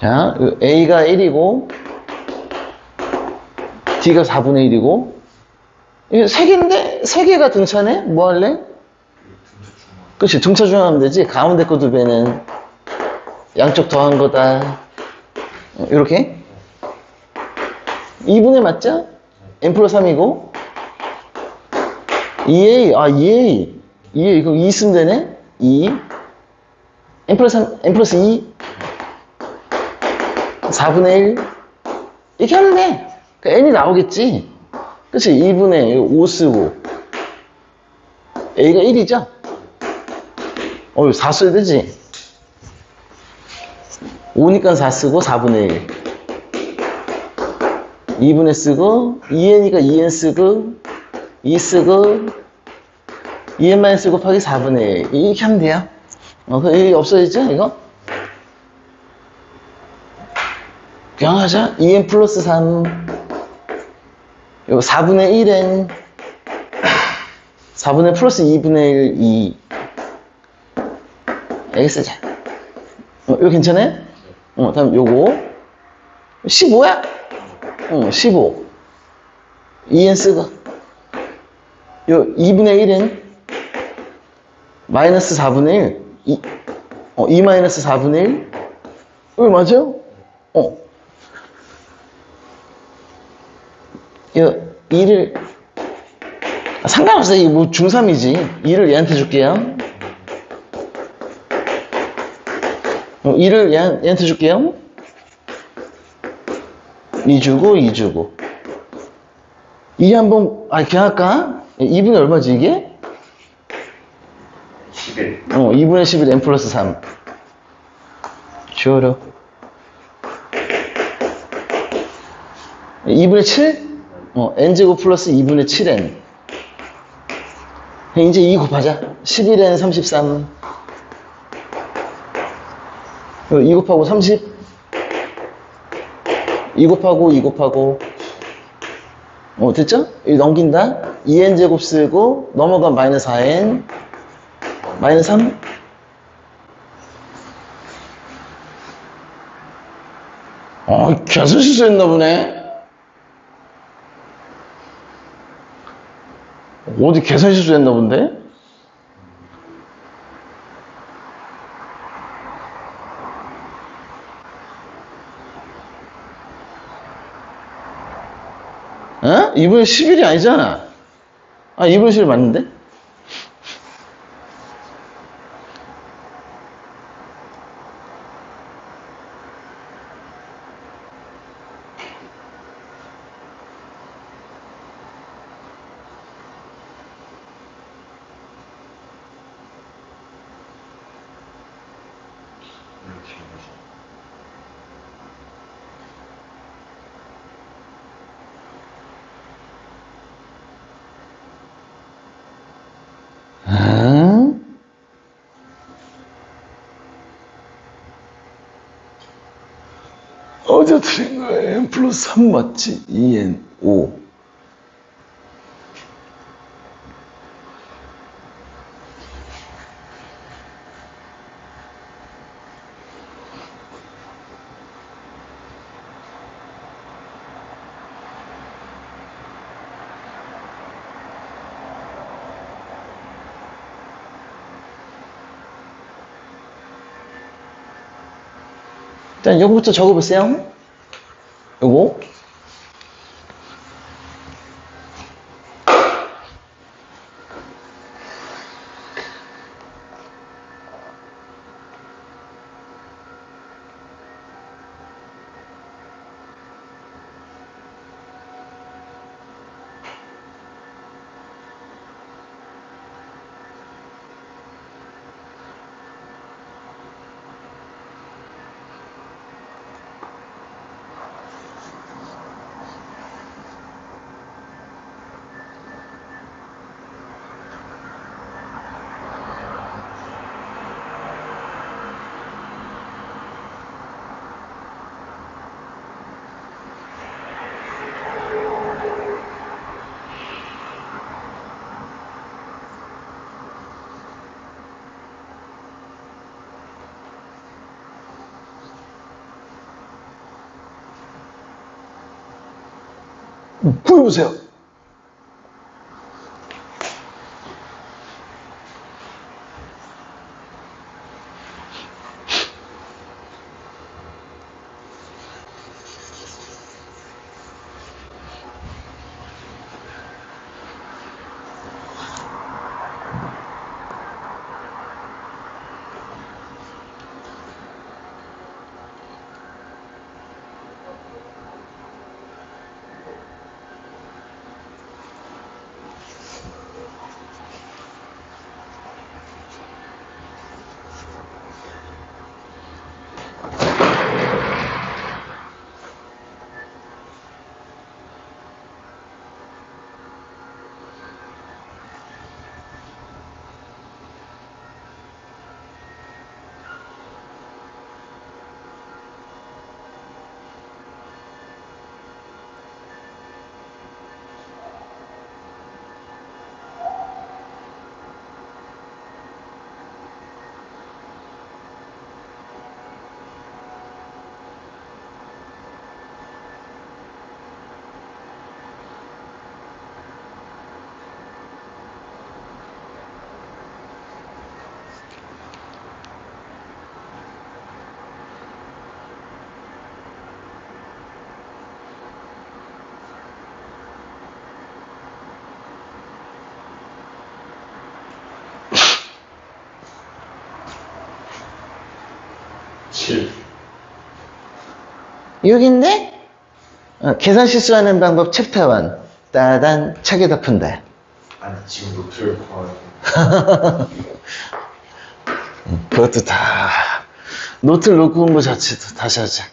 자, A가 1이고, D가 4분의 1이고, 이게 3개인데? 3개가 등차네? 뭐 할래? 그치, 등차 중하면 되지. 가운데 거 두 배는 양쪽 더한 거다. 이렇게. 2분의 맞죠? n 플러스 3이고, 2a, 아, 2a. 2a, 그럼 2 쓰면 되네? 2. n 플러스 3, n 플러스 2. 4분의 1. 이렇게 하면 돼. 그 n이 나오겠지. 그치? 2분의 5 쓰고. a가 1이죠? 어, 4 써야 되지? 5니까 4 쓰고 4분의 1. 2분의 쓰고 2n이니까 2n 쓰고 2 쓰고 2n만 쓰고 곱하기 4분의 1 이렇게 하면 돼요 어, 그 여기 없어지죠 이거? 그냥 하자 2n 플러스 3 이거 4분의 1n 4분의 플러스 2분의 1 2 여기 쓰자 어, 이거 괜찮아요? 어, 다음 요거 15야? 응, 15. 2n 쓰고. 요 2분의 1은 마이너스 4분의 1. 2, 어, 2 마이너스 4분의 1. 어, 맞아요? 어. 요 2를 아, 상관없어요. 이거 뭐 중3이지. 2를 얘한테 줄게요. 어, 2를 얘, 얘한테 줄게요. 2 주고 2 주고 2 한번 아 그냥 할까? 2분의 얼마지 이게? 11. 어 2분의 11 n 플러스 3 줘라 2분의 7? 어 n제곱 플러스 2분의 7n 이제 2 곱하자. 11n 33 2 곱하고 30 2 곱하고 2 곱하고. 어 됐죠? 이 넘긴다. 2n 제곱 쓰고 넘어간 마이너스 4n 마이너스 3 어, 계속 실수했나 보네. 어디 계산 실수했나 본데? 어? 2분의 11이 아니잖아. 아, 2분의 11 맞는데? 어제 틀린 거야. n 플러스 3 맞지? 2n 5. 일단 요거부터 적어보세요. 보여보세요. 칠. 6인데? 어, 계산 실수하는 방법 챕터 1. 따단, 책에다 푼다. 아니, 지금 노트를 봐야 그것도 다, 노트를 놓고 온 거 자체도 다시 하자.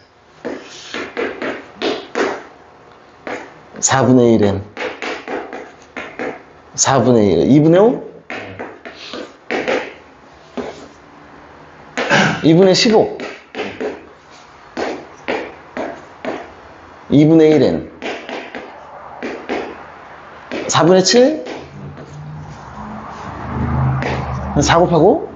4분의 1은 4분의 1. 2분의 5? 2분의 15. 2분의 1은 4분의 7? 4 곱하고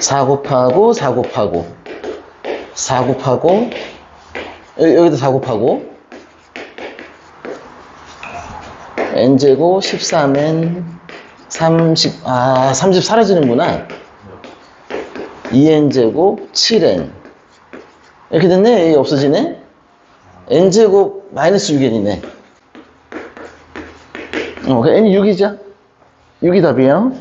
4 곱하고 4 곱하고 4 곱하고 여- 여기도 4 곱하고 n제곱 13n 30, 아, 30 사라지는구나. 2n제곱 7n. 이렇게 됐네? A 없어지네? n제곱 마이너스 6n이네. 어, 그 n이 6이죠? 6이 답이에요.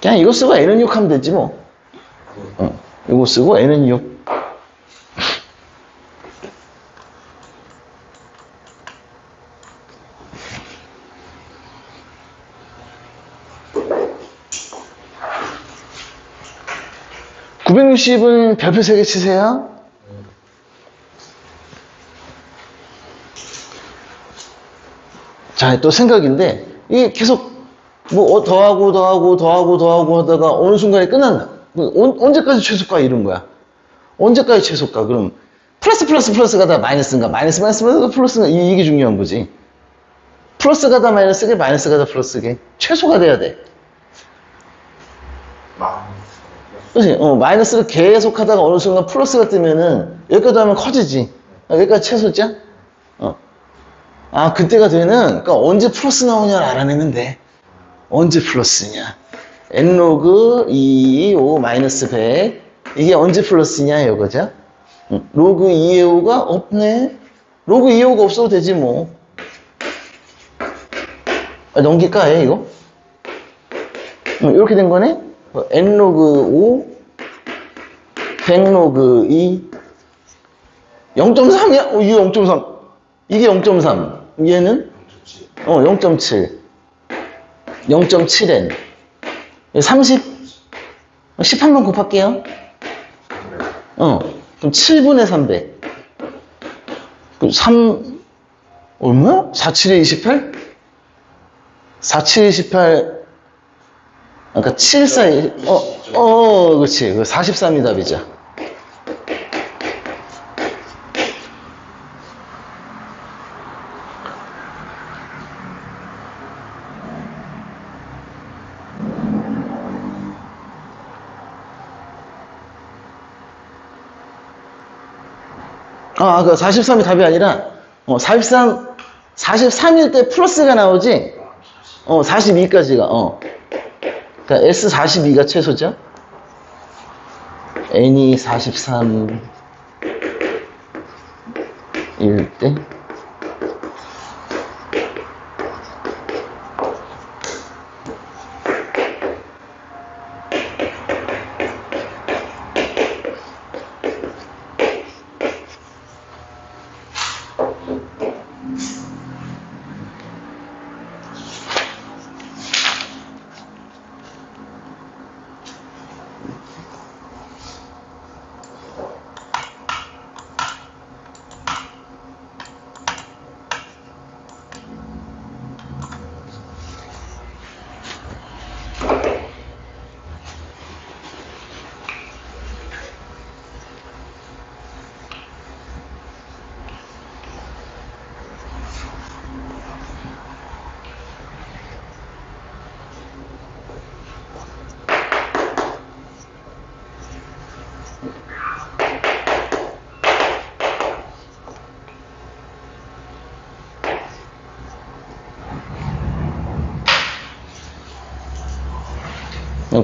그냥 이거 쓰고 n은 6 하면 되지 뭐. 어, 이거 쓰고 n은 6. (960은) 별표 3개 치세요 자, 또 생각인데, 이게 계속, 뭐, 어, 더하고, 더하고, 더하고, 더하고 하다가 어느 순간에 끝난다. 그 언, 언제까지 최소가 이런 거야? 언제까지 최소가? 그럼, 플러스, 플러스, 플러스가 다 마이너스인가? 마이너스, 마이너스, 마이너스, 플러스인가? 이- 이게 중요한 거지. 플러스가 다 마이너스게, 마이너스가 다 플러스게. 최소가 돼야 돼. 그치? 어, 마이너스를 계속 하다가 어느 순간 플러스가 뜨면은, 여기까지 하면 커지지. 아, 여기까지 최소자? 어. 아, 그때가 되는, 그러니까 언제 플러스 나오냐를 알아내면 돼. 언제 플러스냐. N로그 2, 5 마이너스 100. 이게 언제 플러스냐, 이거죠? 응. 로그 2의 5가 없네. 로그 2의 5가 없어도 되지, 뭐. 아, 넘길까, 해, 이거? 응, 이렇게 된 거네? 뭐, n로그 5, 100 로그 2, 0.3이야? 어, 이게 0.3. 이게 0.3. 얘는? 어, 0.7. 0.7n. 30, 10 한번 곱할게요. 그래. 어, 그럼 7분의 300. 그럼 3, 얼마야? 4, 7에 28? 4, 7에 28. 아까 7, 4, 어, 어, 그렇지. 그 43이 답이죠. 아, 그 43이 답이 아니라, 어, 43, 43일 때 플러스가 나오지, 어, 42까지가, 어. 그러니까 S42가 최소죠. N이 43일 때.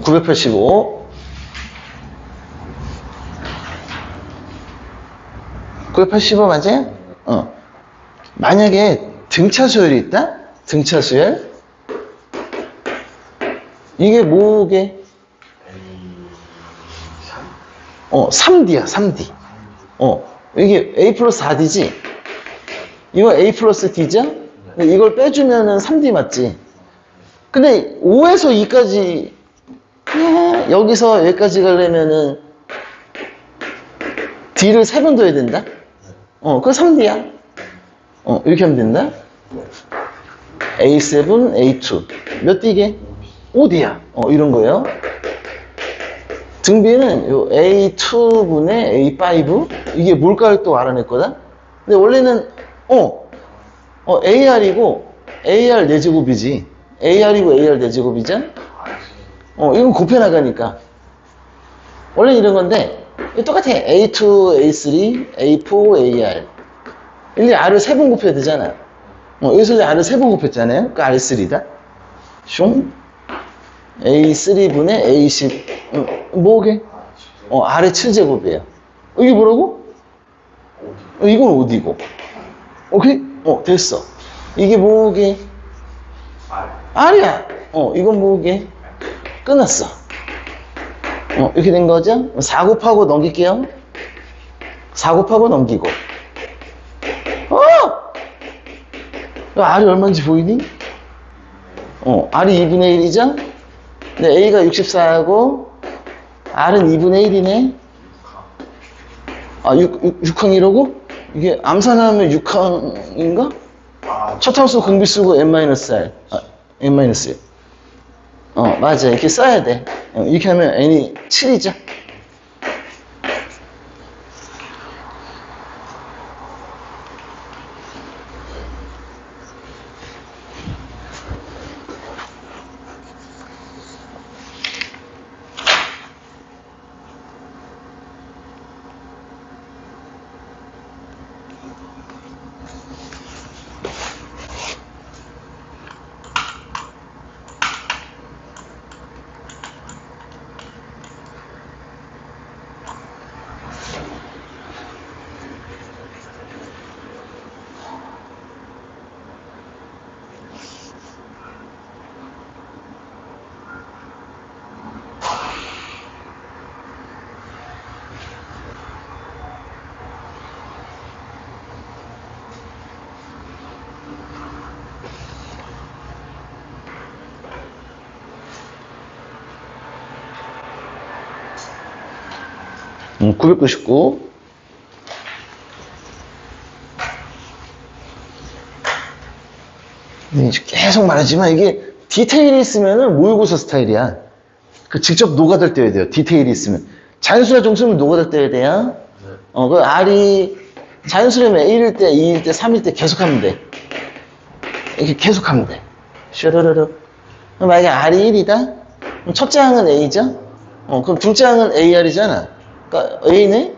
985. 985 맞아요? 어. 만약에 등차 수열이 있다? 등차 수열? 이게 뭐게? 어, 3D야, 3D. 어, 이게 A 플러스 4D지? 이거 A 플러스 D죠? 이걸 빼주면은 3D 맞지? 근데 5에서 2까지 예, 여기서 여기까지 가려면은 D를 3번 둬야 된다? 어, 그거 3D야. 어, 이렇게 하면 된다? A7, A2. 몇 D게? 5D야. 어, 이런 거예요. 등비는 요 A2분의 A5 이게 뭘까를 또 알아냈거든? 근데 원래는 어, 어 AR이고 AR 4제곱이지 AR이고 AR 4제곱이죠? 어, 이건 곱해 나가니까. 원래 이런 건데, 똑같아. A2, A3, A4, AR. 일일이 R을 세 번 곱해야 되잖아. 어, 여기서 이제 R을 세 번 곱했잖아요. 그 R3다. 슝. A3분의 A10. 어, 뭐게? 어, R의 7제곱이에요. 이게 뭐라고? 어, 이건 어디고? 오케이? 어, 됐어. 이게 뭐게? R이야. 어, 이건 뭐게? 끝났어. 어, 이렇게 된 거죠? 4 곱하고 넘길게요. 4 곱하고 넘기고. 어! 너 R이 얼마인지 보이니? 어, R이 2분의 1이죠? 근데 A가 64하고 R은 2분의 1이네. 아, 6, 6, 항이라고 이게 암산하면 6항인가? 첫 함수 공비수고 n-r. 아, n-1. 어, 맞아. 이렇게 써야 돼. 어, 이렇게 하면 n이 7이죠. 음, 999. 네, 이제 계속 말하지만 이게 디테일이 있으면은 모의고사 스타일이야. 그 직접 녹아들 때야 돼요. 디테일이 있으면. 자연수라 정수면 녹아들 때야 돼요. 어, 그 R이 자연수라면 1일 때, 2일 때, 3일 때 계속 하면 돼. 이렇게 계속 하면 돼. 슈르르르. 만약에 R이 1이다? 그럼 첫째 항은 A죠? 어, 그럼 둘째 항은 AR이잖아. 그러니까 A네?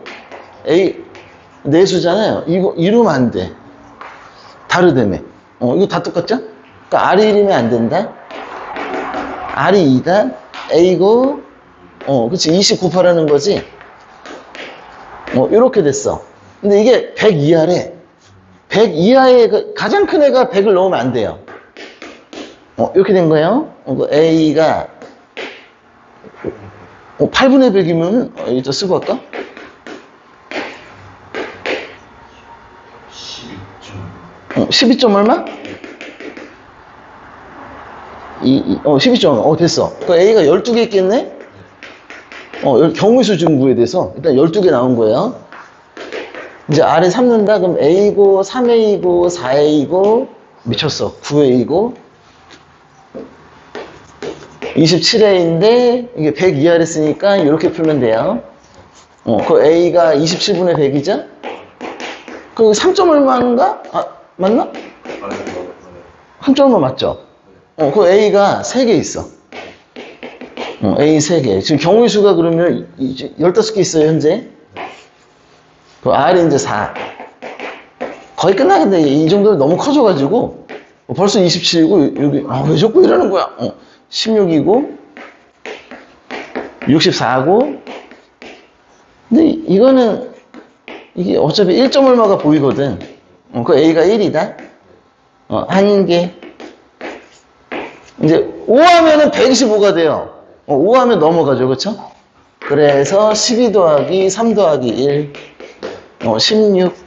A, 내수잖아요. 이거 이루면 안 돼. 다르다며. 어, 이거 다 똑같죠? 그러니까 R이 1이면 안 된다. R이 2다. A고, 어, 그치. 20 곱하라는 거지. 어, 이렇게 됐어. 근데 이게 100 이하래. 100 이하의 그 가장 큰 애가 100을 넣으면 안 돼요. 어, 이렇게 된 거예요. 어, 그 A가 어, 8분의 100이면, 어, 이거 쓰고 할까? 12점. 어, 12점 얼마? 이, 이, 어, 12점. 어, 됐어. 그 A가 12개 있겠네? 어, 열- 경우수 증구에 대해서 일단 12개 나온 거예요. 이제 R에 3는다? 그럼 A고, 3A고, 4A고, 미쳤어. 9A고, 27A인데, 이게 100 이하를 쓰니까 이렇게 풀면 돼요. 어, 그 A가 27분의 100이죠? 그 3점 얼마인가? 아, 맞나? 아니, 뭐, 네. 3점 얼마 맞죠? 어, 그 A가 3개 있어. 어, A 3개. 지금 경우의 수가 그러면 이제 15개 있어요, 현재. 그 R이 이제 4. 거의 끝나겠네. 이 정도는 너무 커져가지고. 어, 벌써 27이고, 여기, 아, 왜 자꾸 이러는 거야? 어, 16이고, 64고, 근데 이- 이거는, 이게 어차피 1점 얼마가 보이거든. 어, 그 A가 1이다. 어, 한 개. 이제 5 하면은 125가 돼요. 어, 5 하면 넘어가죠. 그쵸? 그래서 12 더하기 3 더하기 1. 어, 16.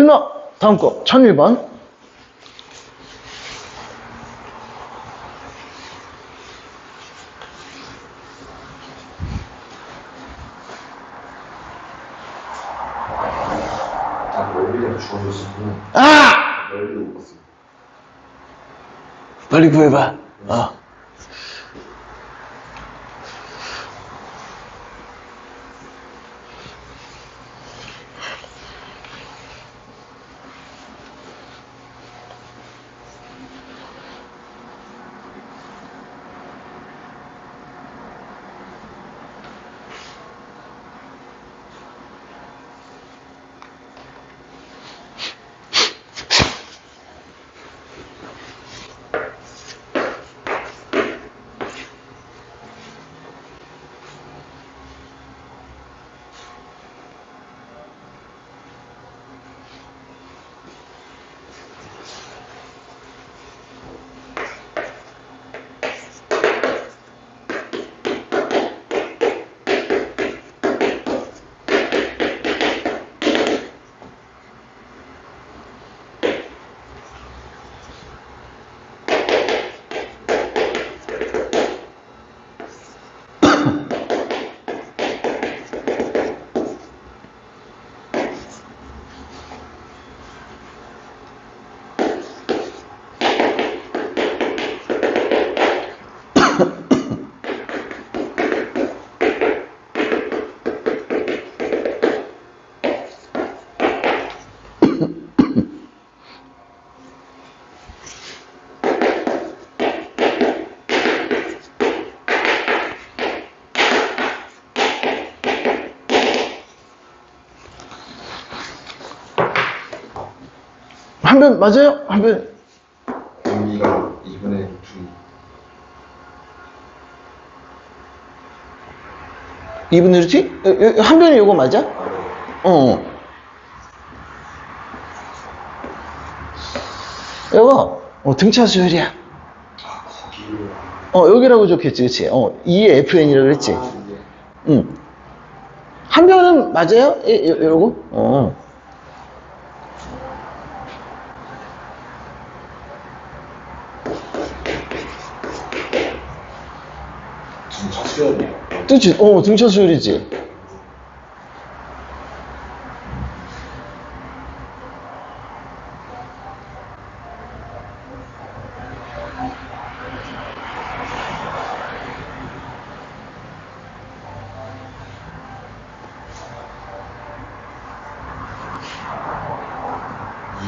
누나! 다음 거. 1001번. 아, 아! 빨리 구해봐. 한변 맞아요? 한 변. 여기가 2분의 2 2분의 루트? 한 변이 요거 맞아? 아래 어. 요거, 어, 등차 수열이야. 아 어, 여기라고 적혔지, 그치? 어, 2의 FN이라고 그랬지? 아, 응. 한 변은 맞아요? 이, 요, 요거? 어. 수열이야 그치? 어, 등차 수열이지?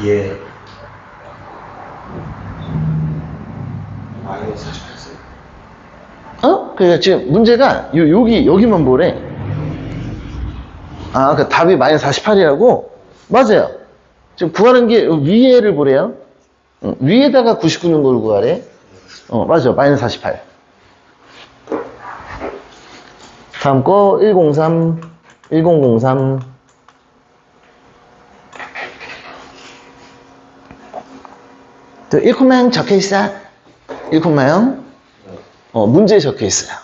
이에 마이너스 48세 어? 그러니까 지금 문제가 요, 여기, 여기만 보래. 아, 그 답이 마이너스 48이라고? 맞아요. 지금 구하는 게 위에를 보래요. 응, 위에다가 99는 걸 구하래. 어, 맞아. 마이너스 48. 다음 거, 103, 1003. 또 1콤마형 적혀 있어. 1콤마형. 어, 문제에 적혀 있어요.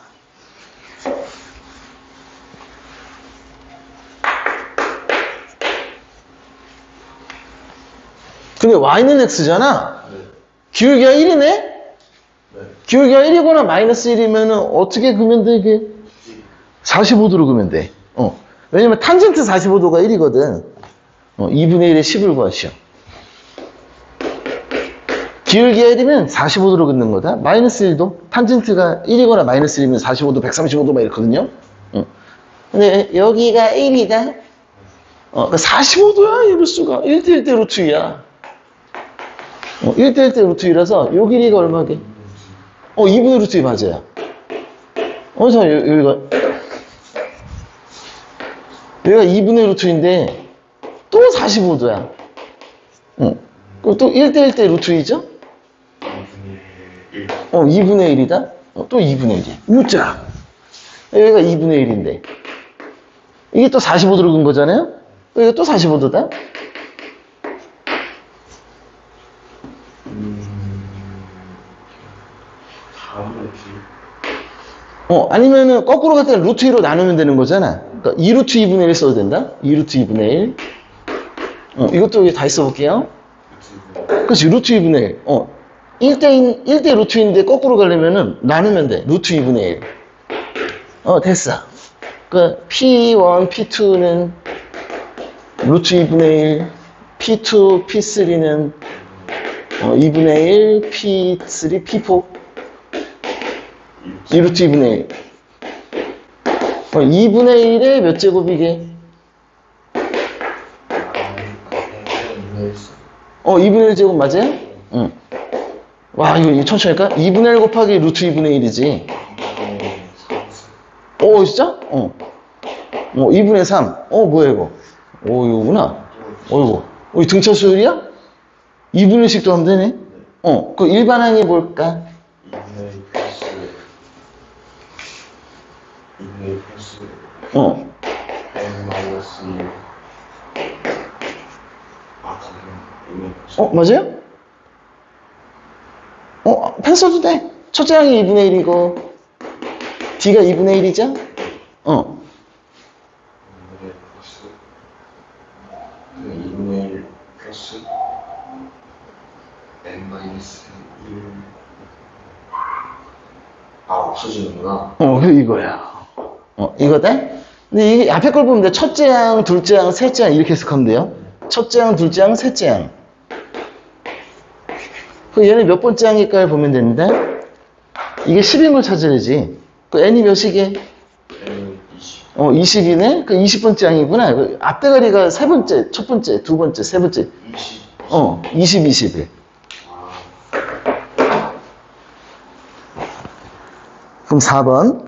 근데 y는 x잖아. 네. 기울기가 1이네? 네. 기울기가 1이거나 마이너스 1이면 어떻게 그면 돼, 이게? 45도로 그면 돼. 어. 왜냐면 탄젠트 45도가 1이거든. 어, 2분의 1에 10을 구하시오. 기울기가 1이면 45도로 긋는 거다. 마이너스 1도. 탄젠트가 1이거나 마이너스 1이면 45도, 135도 막 이렇거든요. 어. 근데 여기가 1이다. 어, 45도야, 이럴 수가. 1대 1대 루트 2야. 어, 1대 1 대 루트 2라서 요 길이가 얼마게? 어, 2분의 루트 2 맞아요. 어디서 여- 여기가 여기가 2분의 루트인데 또 45도야. 어. 그럼 또 1대 1 대 루트 2죠? 2분의 1 어, 2분의 1이다? 어, 또 2분의 1이야. 우짜! 여기가 2분의 1인데. 이게 또 45도로 근 거잖아요? 여기가 또 45도다? 다음에 비 어, 아니면은 거꾸로 갈 때는 루트 2로 나누면 되는 거잖아. 그러니까 2루트 2분의 1 써도 된다? 2루트 2분의 1. 어, 이것도 여기 다 써볼게요. 그렇지, 루트 2분의 1. 어, 1대, 1대 루트인데 거꾸로 가려면은 나누면 돼. 루트 2분의 1. 어, 됐어. 그, P1, P2는 루트 2분의 1, P2, P3는 어, 2분의 1, P3, P4. 2루트 2분의 1. 어, 2분의 1의 몇 제곱이게? 어, 2분의 1 제곱 맞아요? 응. 와, 이거, 천천히 할까? 2분의 1 곱하기 루트 2분의 1이지. 오, 진짜? 어. 어, 2분의 3. 어, 뭐야, 이거? 오, 이거구나. 어, 이거. 어, 이 등차 수열이야? 2분의 1씩 더하면 되네? 어, 그 일반항이 뭘까? 2분의 플러스 2분의 플러스 어. n 마이너스 1 아, 거기는 2분의 플러스 어, 맞아요? 어, 펜 써도 돼. 첫째 항이 2분의 1이고, D가 2분의 1이죠? 어. 2분의 플러스 그 2분의 1 플러스 n 마이너스 1 아, 없어지는구나. 어, 그 이거야. 어, 이거다? 근데 이게 앞에 걸 보면 돼. 첫째 항, 둘째 항, 셋째 항 이렇게 해석하면 돼요. 첫째 항, 둘째 항, 셋째 항. 그 얘는 몇 번째 항일까를 보면 되는데, 이게 10인 걸 찾아야지. 그 n이 몇이게? 20 어, 20이네? 그 20번째 항이구나. 그 앞대가리가 세 번째, 첫 번째, 두 번째, 세 번째. 20 어, 20, 21. 아, 그럼 4번.